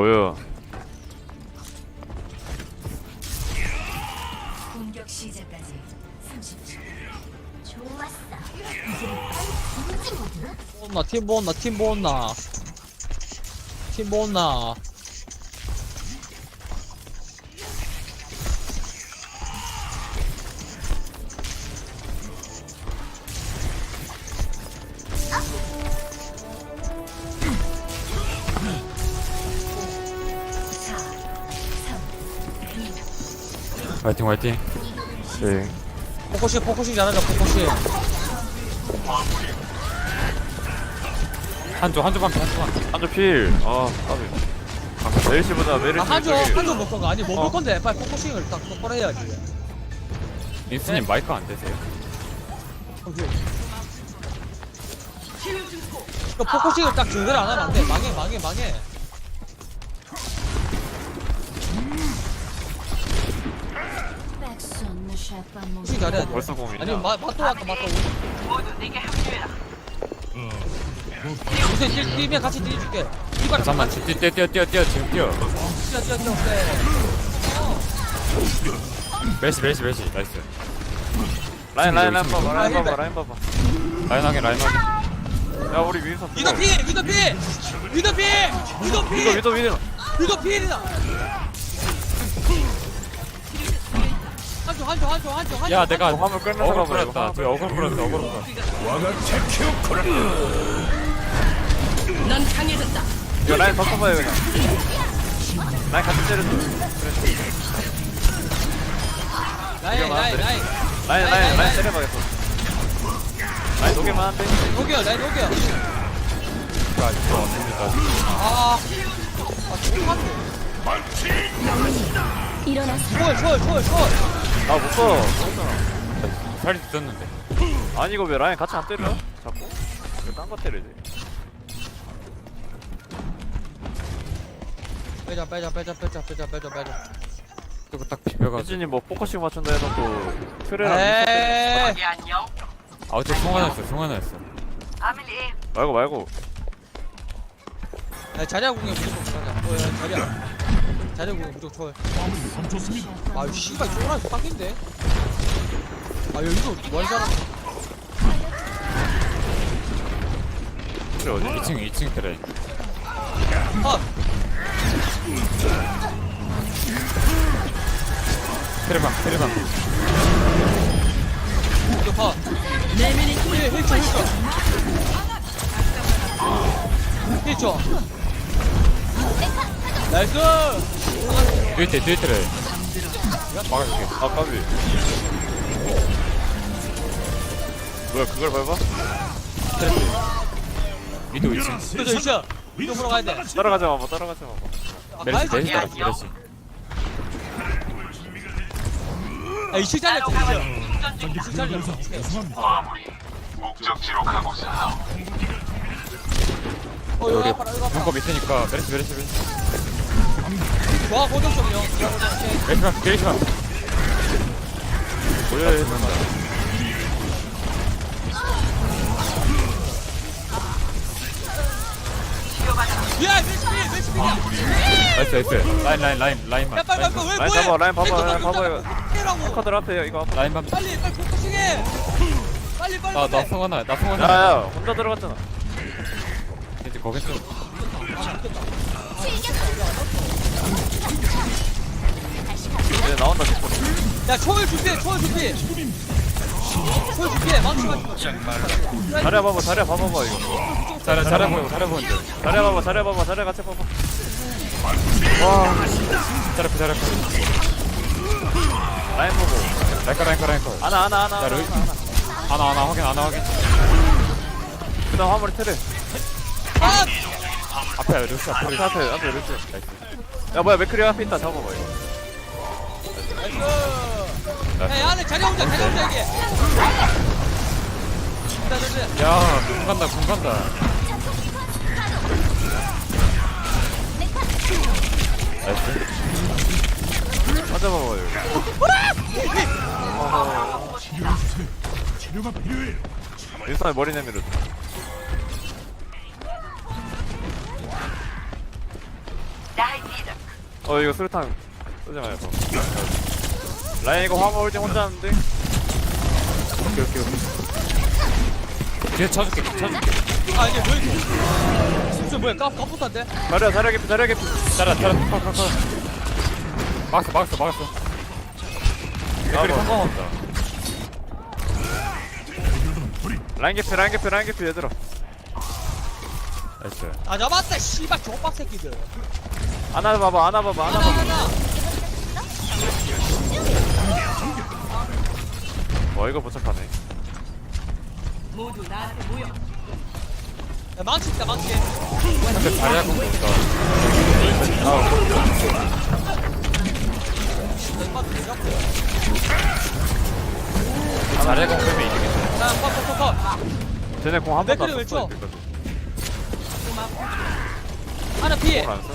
뭐야? 공격 시작까지 30초. 좋았어. 이제 빨리 움직 모드. 보온나 팀팀 보온나 팀 보온나 화이팅 화이팅 네. 포커싱 포커싱 잘하자 포커싱 한조 한조 반피 한조 반피 한조 필. 아, 까비. 아, 멜시보다 메르시. 아 한조 한조 못본거 아니 뭐 어. 볼 건데 빨리 포커싱을 딱 똑바로 해야지 인스님 마이크 안 되세요? 그 포커싱을 딱 제대로 안 하면 안돼 망해 망해 망해 포커싱 잘해야 돼 벌써 공이냐? 아니 마, 맛도 아까 맛도 요새 힐 뛰면 같이 뛰어줄게 이발 잠깐만 뛰어 뛰어 뛰어 뛰어 뛰어 지금 뛰어 뛰어 뛰어 뛰어 그래 메시 메시 메시 나이스 라인, 라인, 라인 봐봐, 라인 봐봐, 라인 봐봐. 라인 하게 라인 하게 야, 우리 위에서. 위더 피! 위더 피! 위더 피! 위더 피! 위도, 위도, 위도. 위더 피이다 한조 한조 한조 한조 한조 야 내가 화물 끌면서 어그로 가봐, 이거. 끌었다 저기 어그로 끌었어 어그로 끌었어 이거 라인 바꿔봐요, 그냥. 라인 같이 때려줘. 라인 라인 라인. 라인, 라인, 라인 때려봐야겠어. 라인 녹일만 한데? 녹여 라인 녹여. 아 이거 왔습니다. 아 일어나서 초월 초월 초월 초월. 나못 써. 살이 뜯었는데. 아니, 이거 왜 라인 같이 안 때려? 자꾸. 이거 딴거 때려야 돼. 빼자 빼자 빼자 빼자 빼자 빼자 빼자. 그리고 딱 비벼가지고. 유진님 뭐 포커싱 맞춘다 해놓고 트레랑 에이 아 어째 송 하나였어 송 하나였어 말고 말고. 야, 자리야 공격 무조건 어 야, 자리야 자리야 공격 무조건 초월 아유 씨발 초월하면 빡인데? 아 여기도 뭘 잘하는 트레 어디? 2층 2층 그래 컷 테레방 테레방. 이거 컷 힐, 힐초 힐초 힐초 나이스 뒤에 테레 막아줄게 아 까비 뭐야 그걸 밟아? 위도 2층 그죠 이슈 위로 보러 가야 돼 따라가자 마봐 따라가자 마봐 아, 메르시 가야지. 메르시 따라 메르시 아 이슈 잘렸지 이슈 이슈 잘렸어 어 우리 이거 아파라 이거 아파라 눈꺼 밑에니까 메르시 메르시 메르시 좋아 고정 좀요. 메르시만 메르시만. 뭐야 얘 야. 매치피 매치피야. 나이스 나이스. 라인 라인 라인 라인만. 야 빨리 빨리 왜 라인 뭐해? 봐봐 라인 봐봐 라인 봐봐요 해라고 카드 앞에 이거. 라인 반 빨리 빨리 포커싱해 빨리 빨리 나, 나 빨리. 성하나, 나 성하나. 야야 혼자 들어갔잖아. 이제 거긴 좀. 얘 나온다 싶어 야 초월 준비해 초월 준비. 초월 준비해 망치만 자리야 봐봐 자리야 봐봐봐 이거. 잘해, 잘해 보여, 잘해 보는데. 자리야 봐봐 자리야 봐봐 자리야 같이 봐봐. 잘해, 보, 잘해. 보. 라인 보고. 라이커, 라이커, 라이커. 하나 하나 하나 야, 르 하나, 하나, 확인, 하나, 확인. 그 다음 화물이 트레 아! 앞에 루시 앞에. 앞에 앞에 이렇게 야 뭐야 맥크리 앞에 있다. 잡아봐 이거 나이스 야 안에 자리 혼자 자리 혼자 여기 야, 공 간다, 공 간다. 나이스. 찾아봐봐 이거 치료가 필요해요. 윈스턴 머리 내밀어 어 이거 수류탄 쏘지 말고 라인 이거 화물 홀딩 혼자 하는데? 오케이 오케이 오케이. 뒤에 쳐줄게 쳐줄게. 아 이게 뭐 이거? 무슨 뭐야? 까 까부탄데? 자리야 자리야 개피 자리야 개피 따라 따라 컷컷컷 막았어 막았어 막았어. 댓글이 성공한다. 라인 개피 라인 개피 라인 개피 얘들아. 나이스. 아 잡았다 씨발. 족박 새끼들. 하나 봐봐 하나 봐봐 하나 하나 봐봐. 하나 와 이거 포착하네. 야 망치 있다 망치. 근데 자리야 공도 있다. 잡고 자리야 공자 컷 컷 컷 컷. 쟤네 공 한 번도 댓글을 안왜 썼어 쳐? 하나 피해. 공을 안 써?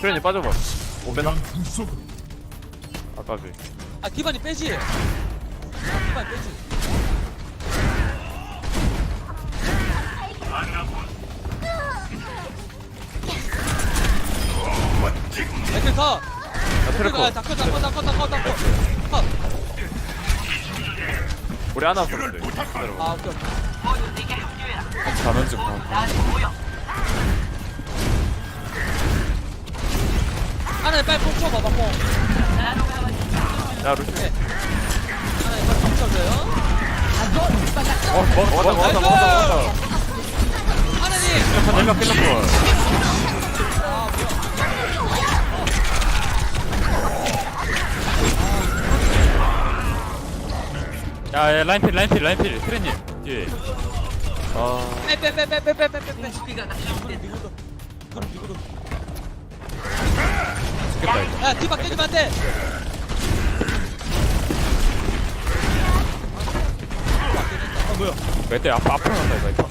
수현이 빠져봐 오베나? 아까비 그 아 디바니 빼지. 아, 디바니 빼지. 애들 컷 야 트래커. 애들 다컷다컷다컷다컷컷컷아 우리 하나 없었는데. 아 오케이 오케이. 자면 좀 하나에 빨리 뽕 쳐봐봐 뽕 야 루시. 네. 하나에 빨리 뽕 쳐줘요. 어 먹었다 먹었다 먹었다 먹었다 하나님! 킬러컷 킬러 킬러컷 야야 라인필 라인필 라인필. 트레님 뒤에. 아 빼빼빼빼빼빼빼빼 죽겠다 이거 야 뒤바 깨지면 안돼. 아 뭐야? 그때 앞 앞으로 간다 이거. 이거.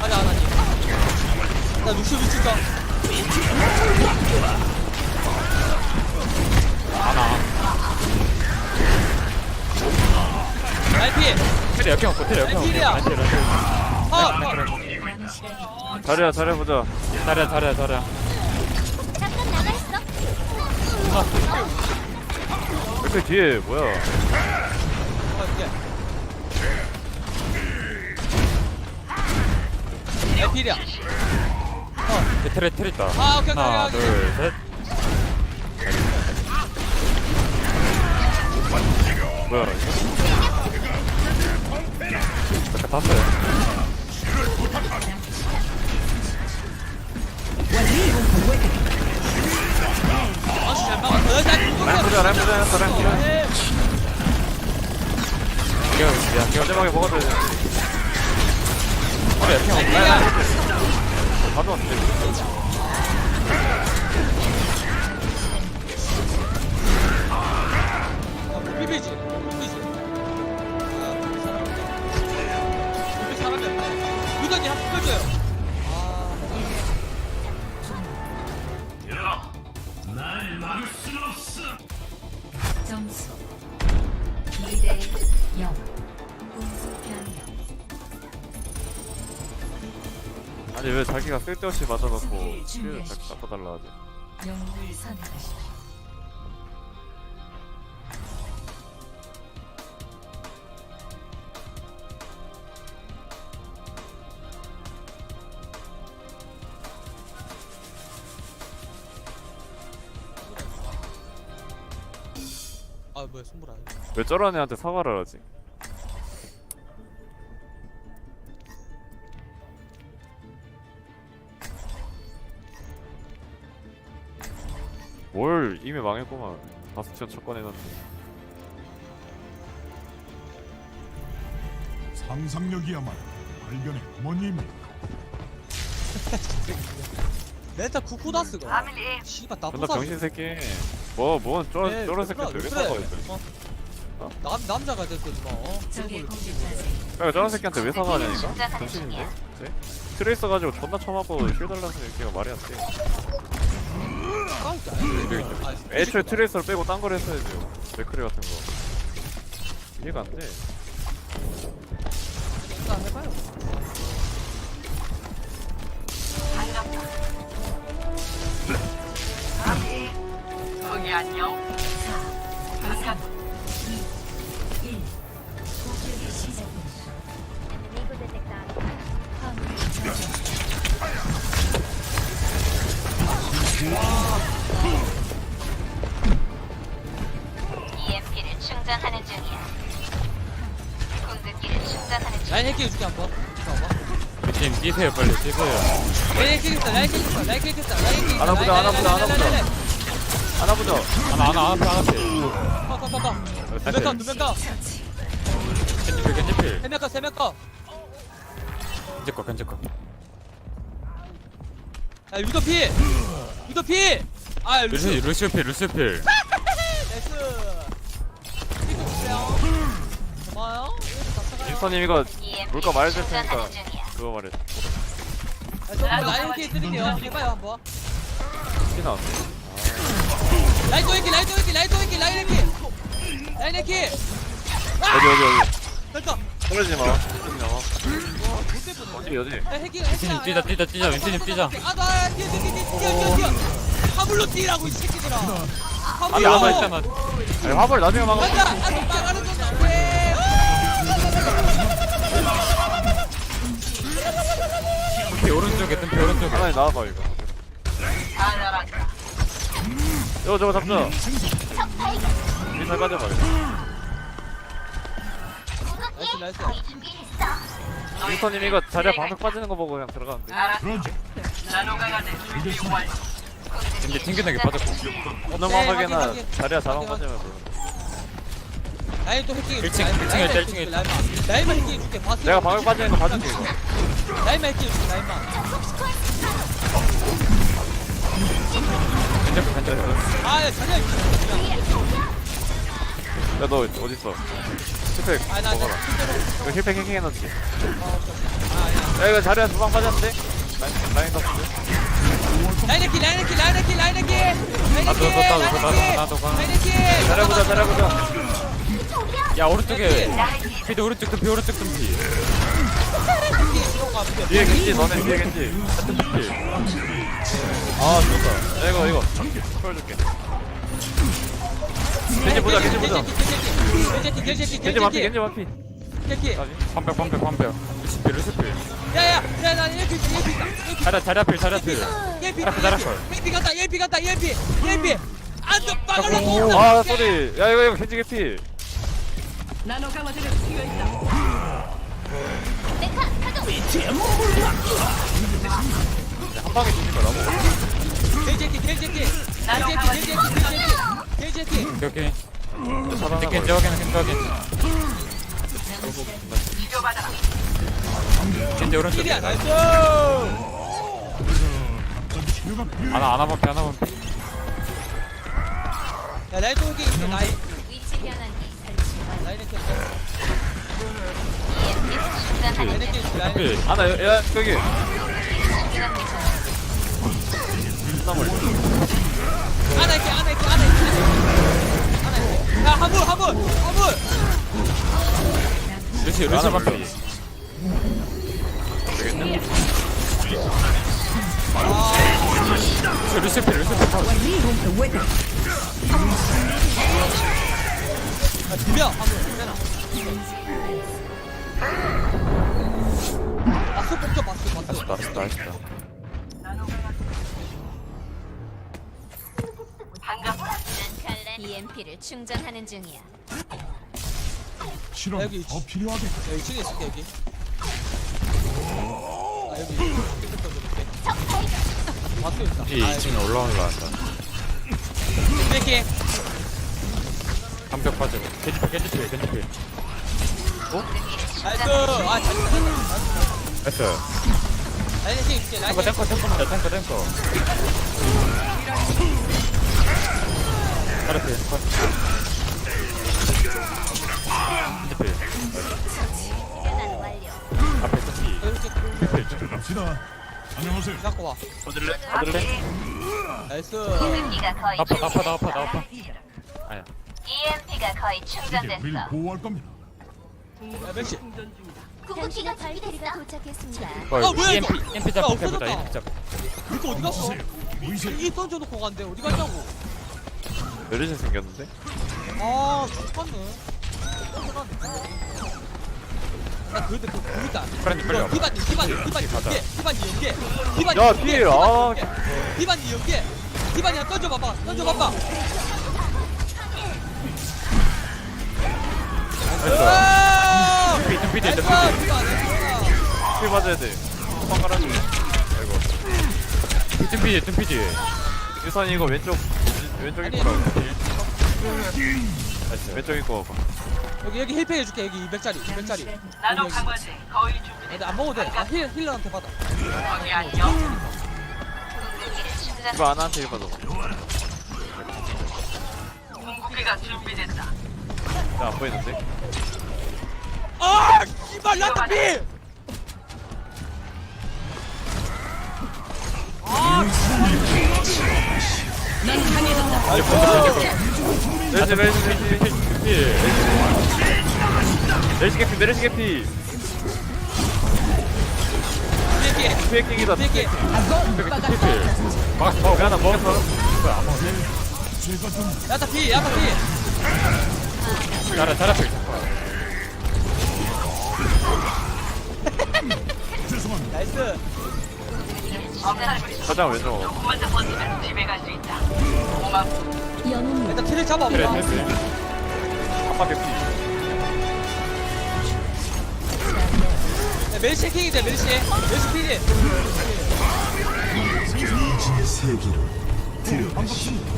아니 안 하니 나 루시 미친다 라이피 트레 역행 없고 트레 역행 없고 필이야. 아 남은 시간 자리야 자리야 보자. 자리야 자리야 자리야. 잠깐 나가 있어. 이렇게 뒤에 뭐야? 라이피야. 뒤에 트레 트레 있다. 아, 오케이, 오케이, 하나 오케이. 둘셋 뭐야 이거? 아까 탔어요 아주 잘 막았어. 이거 야 겨자방에 점수. 2대 0 공수 변경. 아니 왜 자기가 쓸데없이 맞아놓고 킬을 자꾸 바꿔달라 하지? 영웅을 선택하십시오 왜 저런 애한테 사과를 하지? 뭘 이미 망했구만. 바스티온 첫 꺼내놨는데 상상력이야말로 발견의 어머니입니다. 멘탈 쿠쿠다스가. 씨발 존나 나쁘다 병신 새끼. 뭐뭔 저런 네, 저런 그래, 새끼한테 왜. 사과했어 어? 남, 남자가 됐거지 마 어? 적의 그걸 공격까지 야 저런 새끼한테 왜 사과하냐니까 병신인데 쟤? 트레이서 가지고 존나 쳐맞고 힐 달라서 이렇게 말이 안 돼. 아, 애초에 트레이서를 빼고 딴 걸 했어야죠. 맥크리 같은 거. 이해가 안 돼. 일단 해봐요. 공격이 EMP를 충전하는 중이야. 공급기를 충전하는 중. 라인 핵 끼워줄게 한번. 미친 뛰세요 빨리 뛰세요 라인 핵 끼겠다. 라인 핵 끼겠다. 라인 핵 끼겠다. 라인 핵 끼겠다. 하나 보자, 하나 보자, 하나 보자. 하나 보자. 하나 하나 하나 하나 앞에 컷, 컷, 컷, 컷. 두명 컷, 두명 컷. 겐지필 겐지필 세명 컷, 세명 컷. 겐지 거 겐지 거 야, 유도 피! 유도 피! 아, 루시. 루시 루시필 루시필 나이스. 이거 주세요. 고마워요. 이거. 인스터님 이거 물가 말해줄 테니까. 그거 말해. 야, 저거 라인 키 드릴게요. 해봐요, 한번. 이기, 라인 또 이기, 라인 또 이기, 라인 이기. 라인 이기. 어디 어디 어디. 됐다. 떨어지지 마. 어디. 핵이, 윈스님 뛰자 뛰자 뛰자 윈스님 뛰자 아, 나 뛰어, 뛰어, 뛰어, 뛰어, 뛰어, 뛰어. 화물로 뛰라고 이 새끼들아. 아니 화물로. 아마 있잖아. 아니 화벌 나중에 막아. 아, 너 나가는 건 어때? 등피 오른쪽에 등피 오른쪽에 하나 나와봐 이거. 저거 저거 잡자. 민살 빠져봐. 이거. 나이스, 나이스. 인스터님 이거 자리에 방석 빠지는 거 보고 그냥 들어가면 돼. 그러지. 겐지 튕겨내기 빠졌고 어느 네, 방석에나 확인, 확인. 자리에 자방 확인, 빠지면 돼. 라인 또 핵기. 일층, 일층에 있다, 일층에 있다. 라인만 핵기 줄게. 봤어. 내가 방석 빠지는 거 봐줄게. 이거. 라인만 핵기 줄게. 라인만. 겐지 거 겐지 거 아, 야, 자리야. 야너 어디 있어? 힐팩 아, 나, 나, 먹어라. 이거 힐팩 해킹 해놨지. 아, 야. 야 이거 자리에 두방 빠졌는데? 라인 라인 라인 핵기, 라인 핵기, 라인 핵기. 라인 나도, 핵기, 나도, 라인 나도, 핵기. 나도 가. 라인 핵기. 잘해보자 잘해보자. 야 오른쪽에 피드 오른쪽 등 피 오른쪽 등피 핵기 들어가, 앞에. 뒤에 겐지 너네 뒤에 겐지. 같은 등피 아 좋다. 야, 이거 이거 풀어줄게. 겐지 보자 겐지 보자. 겐지, 겐지, 겐지, 겐지 마피 겐지 마피. 겐지. 까지. 방벽 방벽 방벽 루시필 루시필 야, 야, 야, 나 EMP, EMP 있다. EMP 자리 자리 앞필 자리 앞필 EMP, 자리 앞에 EMP 갔다, EMP 갔다, EMP, EMP. 안 돼, 막으라고. 아 쏘리. 야 이거 이거 겐지 개피. 메카 가동. 한 방에 죽니까 나무. 겐지, 겐지, 겐지, 겐지, 겐지, 겐지, 겐지, 겐지. 오케이 오케이 겐지 확인 확인 겐지 오른쪽 킬이야, 나이스. 하나 하나 반피 하나 반피 야, 또 여기 있어, 라인. 위치 변환기 설치 완료. 라인 이렇게 EMP를 충전하는 라인 중. 이렇게 있어, 라인. 필 하나 야 여기. 멀 리. 하나 이렇게, 하나 이렇게, 하나 이렇게. 하나 이렇게. 야, 화물, 화물, 화물. 루시 루시 반피. 되겠네. 루시 루시 필 루시필 야, 두 명, 화물. 괜찮아. 박수 뽑죠, 박수, 박수. 나이스 나이스 EMP를 충전하는 중이야. 실험 여기 더 필요하겠다. 야, 2층에 있을게, 여기. 아, 여기. 깨끗하게 이렇게. 박수 있다. 이 2층에 올라올라 한다 이렇게. 방벽 빠지고 겐지 필 겐지 필 겐지 필 나이스. 아, 잘 됐다. 나이스 있을게, 라인 탱커 탱커 탱커 탱커 탱커 탱커 재단 완료. 앞에 좀 갑시다. 안녕하세요. 잡고 와 받을래? 받을래? 나이스 EMP가 거의 아파 나 아파 나 아파 나 아파 아야 EMP가 거의 우릴 충전됐어. 보호할 겁니다. 야 멜시 궁극기가 준비됐어. 도착했습니다. 헐 아, 뭐야, 이거? EMP EMP 야, 잡 없어졌다. 해보자 EMP 잡 이거 어디 갔어? 보이세요? 이 던져놓고 간대 어디 갔냐고 내리신 생겼는데? 아 죽었네 나 그런데 그 그거 있다 빨리 빨리 와봐 디바니 디바니 디바니 가자. 연계 디바니 연계 디바니 야, 연계, 필, 디바니 아. 연계, 디바니 연계 디바니 한 던져봐봐 던져봐봐 아! 나이스, 둠피 뒤에 디바, 나이스. 피 맞아야 돼. 방 깔아줘. 아이고. 둠피 뒤에 둠피 뒤에 유선이 이거 왼쪽, 왼쪽 아니. 입구라고. 나이스. 왼쪽 입구 봐봐. 여기 여기 힐팩 해줄게 여기 200짜리 200짜리 나도 강화제 거의 준비 근데 안 먹어도 돼아 힐 힐러한테 받아 궁극기를 충전. 이거 아나한테 이거 받아. 나안 보이는데? 아 씨발 나타피 아 메르시, 메르시. 둠피 메르시 개피, 메르시 개피. 피해킹이다. 이렇게 둠피 막 먹어 야, 나 먹었어. 제가 좀 나타피 나타피 잘해 잘해. 나이스 가장 왼쪽. 일단 틀을 잡아봐 그래 됐어 한바 개피. 야, 멜시 킹이 돼 멜시 멜시 킹이 반갑습니다.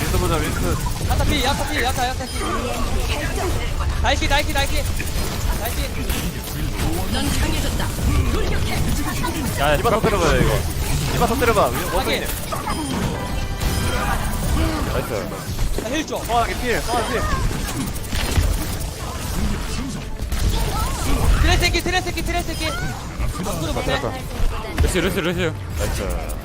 윈스 보자, 윈스. 야타 피 야타 피 야타 야타 피 나이키 나이키 나이키 나이키 야 이바 터뜨려봐요, 이거. 이바 터뜨려봐. 원숭이네. 나이스. 나힐줘 성환하게 필, 성환 필. 트레세키 트레세키 트레세키 앞으로 못해 루시 루시 루시 나이스